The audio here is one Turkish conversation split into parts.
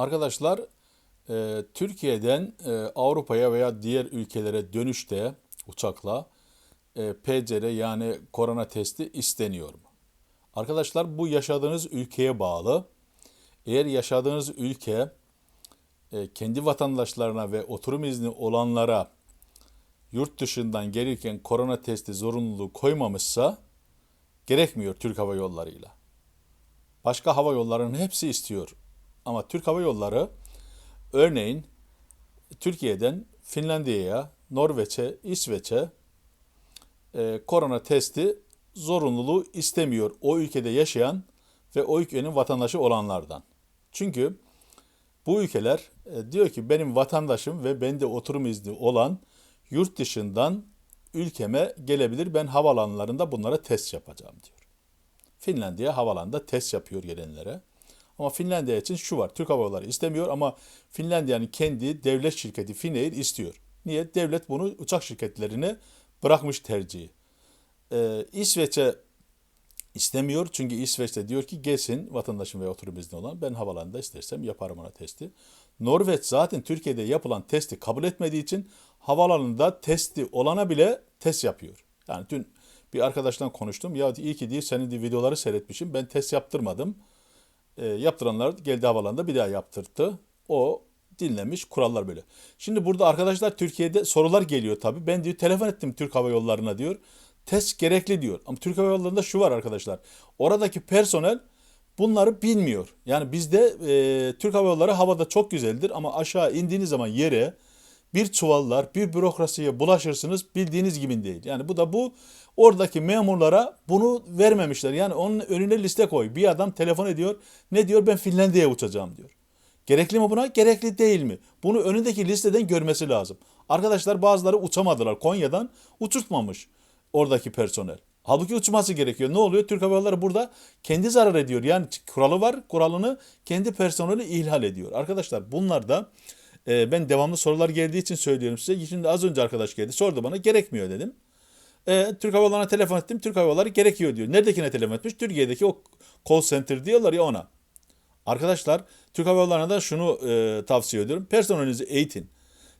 Arkadaşlar e, Türkiye'den e, Avrupa'ya veya diğer ülkelere dönüşte uçakla e, PCR yani korona testi isteniyor mu? Arkadaşlar bu yaşadığınız ülkeye bağlı. Eğer yaşadığınız ülke e, kendi vatandaşlarına ve oturum izni olanlara yurt dışından gelirken korona testi zorunluluğu koymamışsa gerekmiyor Türk Hava Yolları'yla. Başka hava yollarının hepsi istiyor. Ama Türk Hava Yolları örneğin Türkiye'den Finlandiya'ya, Norveç'e, İsveç'e e, korona testi zorunluluğu istemiyor o ülkede yaşayan ve o ülkenin vatandaşı olanlardan. Çünkü bu ülkeler e, diyor ki benim vatandaşım ve bende oturum izni olan yurt dışından ülkeme gelebilir. Ben havalanlarında bunlara test yapacağım diyor. Finlandiya havalanında test yapıyor gelenlere. Ama Finlandiya için şu var. Türk Hava Yolları istemiyor ama Finlandiya'nın kendi devlet şirketi Finnair istiyor. Niye? Devlet bunu uçak şirketlerine bırakmış tercihi. Ee, İsveç'e istemiyor çünkü İsveç'te diyor ki gelsin vatandaşım ve oturum izni olan ben havalanında istersem yaparım ona testi. Norveç zaten Türkiye'de yapılan testi kabul etmediği için havalanında testi olana bile test yapıyor. Yani dün bir arkadaşla konuştum. Ya iyi ki değil senin de videoları seyretmişim. Ben test yaptırmadım. E, yaptıranlar geldi havalanında bir daha yaptırdı. O dinlemiş kurallar böyle. Şimdi burada arkadaşlar Türkiye'de sorular geliyor tabii. Ben diyor telefon ettim Türk Hava Yolları'na diyor. Test gerekli diyor. Ama Türk Hava Yolları'nda şu var arkadaşlar. Oradaki personel bunları bilmiyor. Yani bizde e, Türk Hava Yolları havada çok güzeldir ama aşağı indiğiniz zaman yere bir çuvallar, bir bürokrasiye bulaşırsınız bildiğiniz gibi değil. Yani bu da bu oradaki memurlara bunu vermemişler. Yani onun önüne liste koy. Bir adam telefon ediyor. Ne diyor? Ben Finlandiya'ya uçacağım diyor. Gerekli mi buna? Gerekli değil mi? Bunu önündeki listeden görmesi lazım. Arkadaşlar bazıları uçamadılar. Konya'dan uçurtmamış oradaki personel. Halbuki uçması gerekiyor. Ne oluyor? Türk Hava Yolları burada kendi zarar ediyor. Yani kuralı var. Kuralını kendi personeli ihlal ediyor. Arkadaşlar bunlar da e, ben devamlı sorular geldiği için söylüyorum size. Şimdi az önce arkadaş geldi. Sordu bana. Gerekmiyor dedim. E, Türk Hava Yolları'na telefon ettim. Türk Hava Yolları gerekiyor diyor. Neredekine telefon etmiş? Türkiye'deki o call center diyorlar ya ona. Arkadaşlar Türk Hava Yolları'na da şunu e, tavsiye ediyorum. Personelinizi eğitin.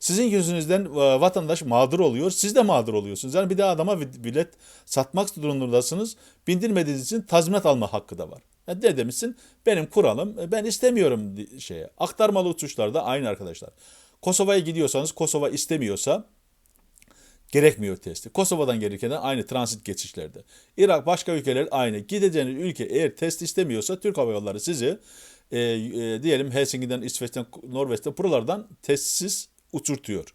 Sizin yüzünüzden e, vatandaş mağdur oluyor. Siz de mağdur oluyorsunuz. Yani bir daha adama bilet satmak durumundasınız. Bindirmediğiniz için tazminat alma hakkı da var. Yani ne demişsin? Benim kuralım e, ben istemiyorum şeye. Aktarmalı uçuşlarda aynı arkadaşlar. Kosova'ya gidiyorsanız Kosova istemiyorsa gerekmiyor testi. Kosova'dan gelirken aynı transit geçişlerde. Irak başka ülkeler aynı. Gideceğiniz ülke eğer test istemiyorsa Türk Hava Yolları sizi e, e, diyelim Helsinki'den, İsveç'ten, Norveç'ten buralardan testsiz uçurtuyor.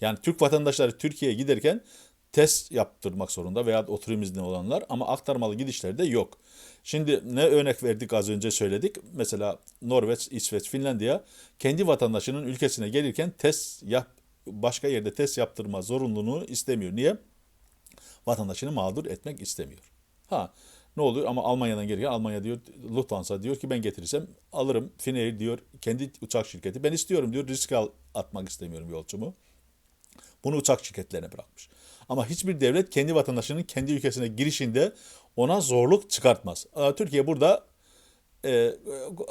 Yani Türk vatandaşları Türkiye'ye giderken test yaptırmak zorunda veya oturum izni olanlar ama aktarmalı gidişlerde yok. Şimdi ne örnek verdik az önce söyledik. Mesela Norveç, İsveç, Finlandiya kendi vatandaşının ülkesine gelirken test yap başka yerde test yaptırma zorunluluğunu istemiyor. Niye? Vatandaşını mağdur etmek istemiyor. Ha ne oluyor ama Almanya'dan gelirken Almanya diyor Lufthansa diyor ki ben getirirsem alırım. Finnair diyor kendi uçak şirketi ben istiyorum diyor risk al, atmak istemiyorum yolcumu. Bunu uçak şirketlerine bırakmış. Ama hiçbir devlet kendi vatandaşının kendi ülkesine girişinde ona zorluk çıkartmaz. Türkiye burada e,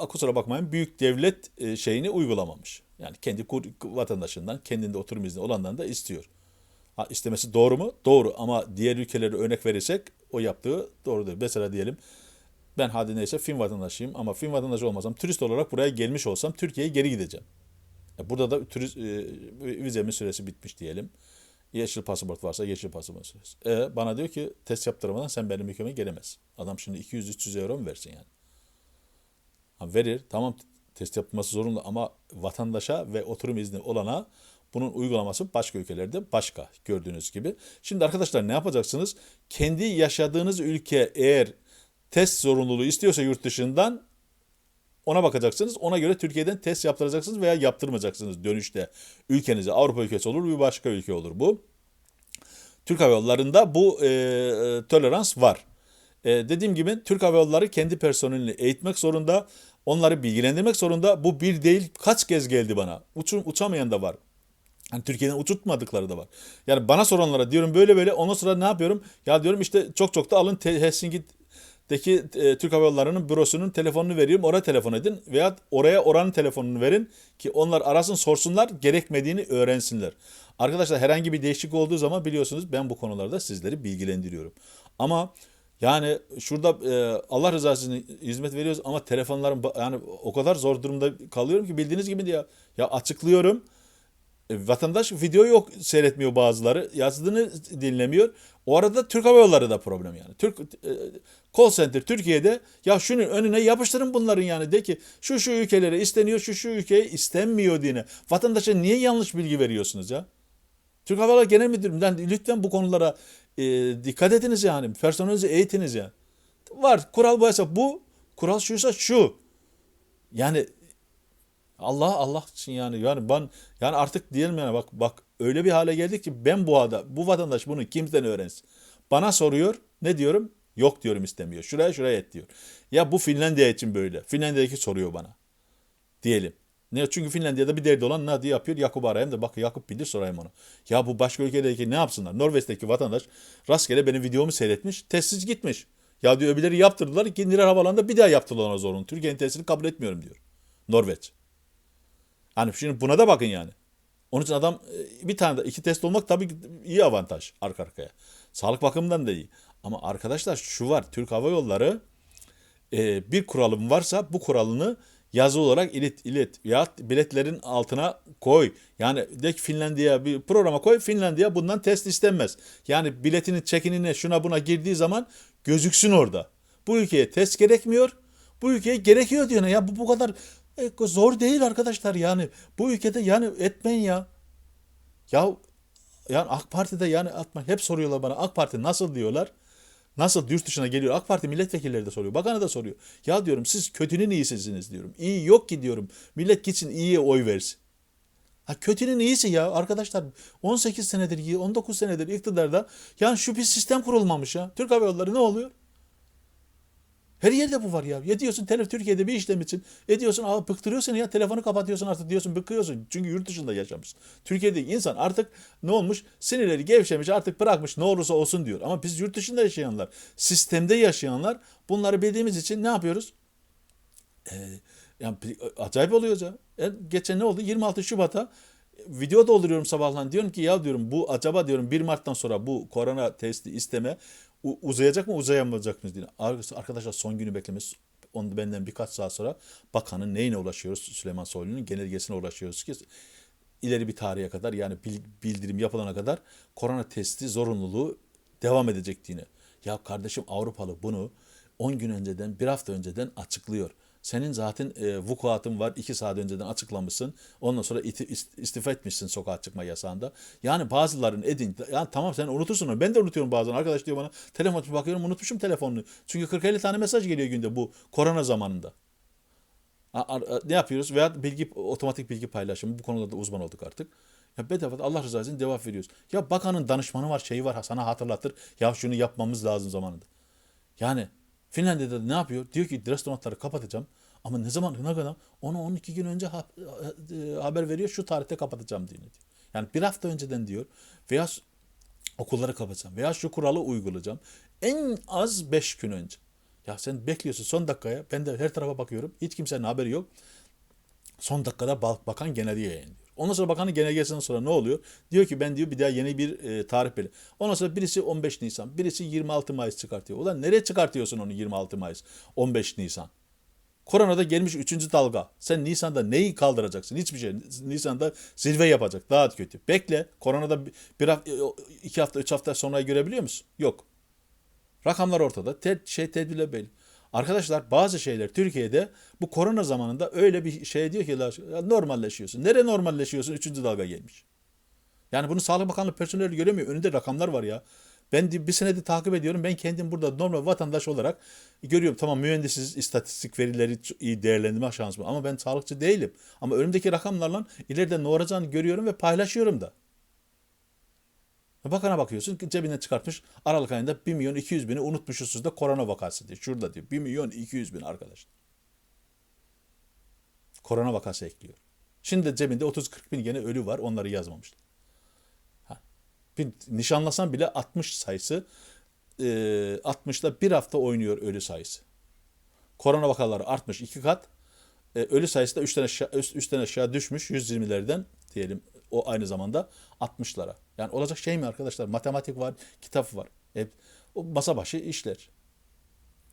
kusura bakmayın büyük devlet e, şeyini uygulamamış. Yani kendi vatandaşından kendinde oturum izni olandan da istiyor. Ha, istemesi doğru mu? Doğru ama diğer ülkelere örnek verirsek o yaptığı doğrudur. Mesela diyelim ben hadi neyse Fin vatandaşıyım ama Fin vatandaşı olmasam turist olarak buraya gelmiş olsam Türkiye'ye geri gideceğim. E, burada da turist, e, vizemin süresi bitmiş diyelim. Yeşil pasaport varsa yeşil pasaport. E, bana diyor ki test yaptırmadan sen benim ülkeme gelemezsin. Adam şimdi 200-300 euro mu versin yani? Ha, verir tamam test yapılması zorunlu ama vatandaşa ve oturum izni olana bunun uygulaması başka ülkelerde başka gördüğünüz gibi. Şimdi arkadaşlar ne yapacaksınız? Kendi yaşadığınız ülke eğer test zorunluluğu istiyorsa yurt dışından ona bakacaksınız. Ona göre Türkiye'den test yaptıracaksınız veya yaptırmayacaksınız dönüşte. Ülkenize Avrupa ülkesi olur bir başka ülke olur bu. Türk Hava Yolları'nda bu e, e, tolerans var. E, dediğim gibi Türk Hava Yolları kendi personelini eğitmek zorunda. Onları bilgilendirmek zorunda. Bu bir değil kaç kez geldi bana. Uçum, uçamayan da var. Hani Türkiye'den uçurtmadıkları da var. Yani bana soranlara diyorum böyle böyle ondan sonra ne yapıyorum? Ya diyorum işte çok çok da alın Helsinki Deki e, Türk Hava Yolları'nın bürosunun telefonunu veriyorum. Oraya telefon edin. Veya oraya oranın telefonunu verin ki onlar arasın sorsunlar gerekmediğini öğrensinler. Arkadaşlar herhangi bir değişiklik olduğu zaman biliyorsunuz ben bu konularda sizleri bilgilendiriyorum. Ama yani şurada e, Allah rızası için hizmet veriyoruz ama telefonlarım yani o kadar zor durumda kalıyorum ki bildiğiniz gibi diye ya açıklıyorum. E, vatandaş video yok seyretmiyor bazıları. Yazdığını dinlemiyor. O arada Türk Hava Yolları da problem yani. Türk e, call center Türkiye'de ya şunun önüne yapıştırın bunların yani de ki şu şu ülkelere isteniyor şu şu ülkeye istenmiyor diye. Vatandaşa niye yanlış bilgi veriyorsunuz ya? Türk Hava Yolları Genel Müdürlüğü'nden lütfen bu konulara e, dikkat ediniz yani. Personelinizi eğitiniz yani. Var kural buysa bu, kural şuysa şu. Yani Allah Allah için yani yani ben yani artık diyelim yani bak bak öyle bir hale geldik ki ben bu ada bu vatandaş bunu kimden öğrensin? Bana soruyor ne diyorum? Yok diyorum istemiyor. Şuraya şuraya et diyor. Ya bu Finlandiya için böyle. Finlandiya'daki soruyor bana. Diyelim. Ne çünkü Finlandiya'da bir derdi olan ne diye yapıyor? Yakup'u arayayım da bak Yakup bilir sorayım onu. Ya bu başka ülkedeki ne yapsınlar? Norveç'teki vatandaş rastgele benim videomu seyretmiş. Testsiz gitmiş. Ya diyor öbürleri yaptırdılar. İkindiler havalanında bir daha yaptılar ona zorunlu. Türkiye'nin testini kabul etmiyorum diyor. Norveç. Hani şimdi buna da bakın yani. Onun için adam e, bir tane de iki test olmak tabii iyi avantaj arka arkaya. Sağlık bakımından da iyi. Ama arkadaşlar şu var. Türk Hava Yolları e, bir kuralım varsa bu kuralını yazı olarak ilet, ilet ya biletlerin altına koy. Yani de ki Finlandiya bir programa koy. Finlandiya bundan test istenmez. Yani biletinin çekinine şuna buna girdiği zaman gözüksün orada. Bu ülkeye test gerekmiyor. Bu ülkeye gerekiyor diyor. Ya bu bu kadar e, zor değil arkadaşlar yani. Bu ülkede yani etmeyin ya. Ya yani AK Parti'de yani atma hep soruyorlar bana AK Parti nasıl diyorlar. Nasıl yurt dışına geliyor? AK Parti milletvekilleri de soruyor. Bakanı da soruyor. Ya diyorum siz kötünün iyisisiniz diyorum. İyi yok ki diyorum. Millet gitsin iyiye oy versin. Ha kötünün iyisi ya arkadaşlar 18 senedir 19 senedir iktidarda yani şu bir sistem kurulmamış ya. Türk Hava Yolları ne oluyor? Her yerde bu var ya. Ya diyorsun telef Türkiye'de bir işlem için. E diyorsun abi bıktırıyorsun ya telefonu kapatıyorsun artık diyorsun bıkıyorsun. Çünkü yurt dışında yaşamışsın. Türkiye'de insan artık ne olmuş? Sinirleri gevşemiş artık bırakmış ne olursa olsun diyor. Ama biz yurt dışında yaşayanlar, sistemde yaşayanlar bunları bildiğimiz için ne yapıyoruz? Ee, yani acayip oluyoruz ya. E, geçen ne oldu? 26 Şubat'a video dolduruyorum sabahlan diyorum ki ya diyorum bu acaba diyorum 1 Mart'tan sonra bu korona testi isteme uzayacak mı uzayamayacak mı diye. Arkadaşlar son günü beklemesi onu benden birkaç saat sonra bakanın neyine ulaşıyoruz Süleyman Soylu'nun genelgesine ulaşıyoruz ki ileri bir tarihe kadar yani bildirim yapılana kadar korona testi zorunluluğu devam edecek diye. Ya kardeşim Avrupalı bunu 10 gün önceden bir hafta önceden açıklıyor. Senin zaten e, vukuatın var. iki saat önceden açıklamışsın. Ondan sonra iti, istifa etmişsin sokağa çıkma yasağında. Yani bazıların edin. Yani tamam sen unutursun onu. Ben de unutuyorum bazen. Arkadaş diyor bana telefon açıp bakıyorum unutmuşum telefonunu. Çünkü 40-50 tane mesaj geliyor günde bu korona zamanında. Ne yapıyoruz? Veya bilgi otomatik bilgi paylaşımı. Bu konuda da uzman olduk artık. Ya bedava Allah rızası için cevap veriyoruz. Ya bakanın danışmanı var, şeyi var sana hatırlatır. Ya şunu yapmamız lazım zamanında. Yani Finlandiya'da ne yapıyor? Diyor ki restoranları kapatacağım. Ama ne zaman ne kadar? Onu 12 gün önce ha, e, haber veriyor şu tarihte kapatacağım diyor. Yani bir hafta önceden diyor veya okulları kapatacağım veya şu kuralı uygulayacağım. En az 5 gün önce. Ya sen bekliyorsun son dakikaya. Ben de her tarafa bakıyorum. Hiç kimsenin haberi yok. Son dakikada bakan genelge yayınlıyor. Ondan sonra bakanın genelgesinden sonra ne oluyor? Diyor ki ben diyor bir daha yeni bir e, tarih belirle. Ondan sonra birisi 15 Nisan, birisi 26 Mayıs çıkartıyor. Ulan nereye çıkartıyorsun onu 26 Mayıs, 15 Nisan? Koronada gelmiş 3. dalga. Sen Nisan'da neyi kaldıracaksın? Hiçbir şey. Nisan'da zirve yapacak. Daha kötü. Bekle. Koronada bir hafta, iki hafta, üç hafta sonra görebiliyor musun? Yok. Rakamlar ortada. Ted, şey tedbirle belli. Arkadaşlar bazı şeyler Türkiye'de bu korona zamanında öyle bir şey diyor ki normalleşiyorsun. Nere normalleşiyorsun? Üçüncü dalga gelmiş. Yani bunu Sağlık Bakanlığı personeli göremiyor. Önünde rakamlar var ya. Ben bir senedir takip ediyorum. Ben kendim burada normal vatandaş olarak görüyorum. Tamam mühendisiz, istatistik verileri iyi değerlendirme şansım ama ben sağlıkçı değilim. Ama önümdeki rakamlarla ileride ne olacağını görüyorum ve paylaşıyorum da. Bakana bakıyorsun cebinden çıkartmış Aralık ayında 1 milyon 200 bini unutmuşuz da korona vakası diyor. Şurada diyor 1 milyon 200 bin arkadaşlar. Korona vakası ekliyor. Şimdi de cebinde 30-40 bin gene ölü var onları yazmamışlar. Ha. Bir nişanlasan bile 60 sayısı e, 60'la bir hafta oynuyor ölü sayısı. Korona vakaları artmış iki kat. E, ölü sayısı da 3'ten aşağı, üst- üçten aşağı düşmüş 120'lerden diyelim o aynı zamanda 60'lara. Yani olacak şey mi arkadaşlar? Matematik var, kitap var. Hep o masa başı işler.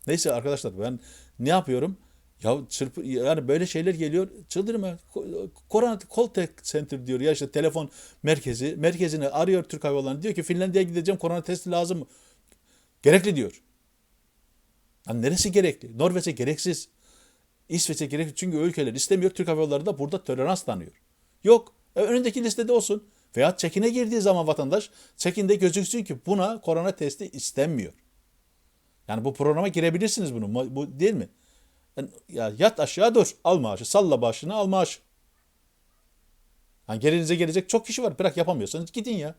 Neyse arkadaşlar ben ne yapıyorum? Ya çırpı, yani böyle şeyler geliyor. Çıldırma. Ko- Korona Call Center diyor ya işte telefon merkezi. Merkezini arıyor Türk Hava Yolları. Diyor ki Finlandiya'ya gideceğim korona testi lazım mı? Gerekli diyor. Yani neresi gerekli? Norveç'e gereksiz. İsveç'e gerekli. Çünkü ülkeler istemiyor. Türk Hava Yolları da burada tolerans tanıyor. Yok. E, önündeki listede olsun. Veya çekine girdiği zaman vatandaş çekinde gözüksün ki buna korona testi istenmiyor. Yani bu programa girebilirsiniz bunu. Bu- değil mi? Yani ya yat aşağı dur. Al maaşı. Salla başını al maaşı. Yani gerinize gelecek çok kişi var. Bırak yapamıyorsanız gidin ya.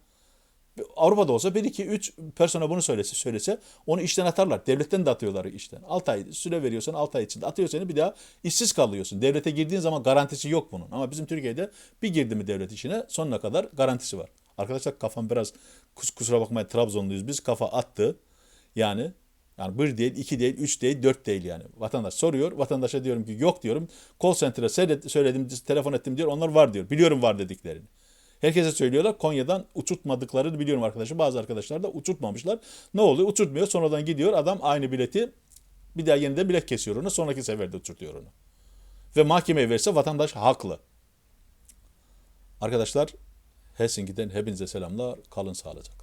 Avrupa'da olsa 1 2 3 persona bunu söylese söylese onu işten atarlar. Devletten de atıyorlar işten. 6 ay süre veriyorsan 6 ay içinde atıyor seni bir daha işsiz kalıyorsun. Devlete girdiğin zaman garantisi yok bunun. Ama bizim Türkiye'de bir girdi mi devlet işine sonuna kadar garantisi var. Arkadaşlar kafam biraz kus, kusura bakmayın Trabzonluyuz biz kafa attı. Yani yani bir değil, iki değil, üç değil, dört değil yani. Vatandaş soruyor. Vatandaşa diyorum ki yok diyorum. Call center'a söyledim, telefon ettim diyor. Onlar var diyor. Biliyorum var dediklerini. Herkese söylüyorlar. Konya'dan uçurtmadıklarını biliyorum arkadaşlar. Bazı arkadaşlar da uçurtmamışlar. Ne oluyor? Uçurtmuyor. Sonradan gidiyor. Adam aynı bileti bir daha yeniden bilet kesiyor onu. Sonraki seferde uçurtuyor onu. Ve mahkemeye verse vatandaş haklı. Arkadaşlar Helsinki'den hepinize selamlar. Kalın sağlıcakla.